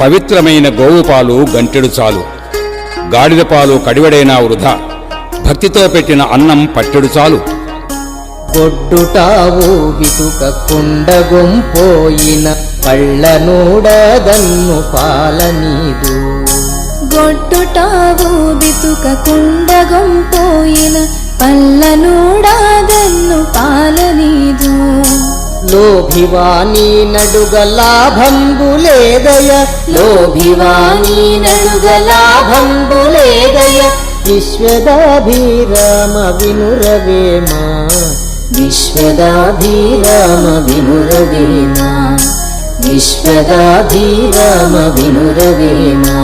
పవిత్రమైన గోవు పాలు గంటెడు చాలు. గాడిద పాలు కడివడైనా వృధా? భక్తితో పెట్టిన అన్నం పట్టెడు చాలు. గొడ్డుటావు బితుక కుండగొంపోయిన పళ్ళ నూడదన్ను పాలనీదు. గొడ్డుటావు బితుక కుండగంపోయిన లోభివాణి నడుగ లాభంబులేదయ లోభివాణి నడుగ లాభంబులేదయ విశ్వదాభిరామ వినురవేమా విశ్వదాభిరామ వినురవేమా విశ్వదాభిరామ వినురవేమా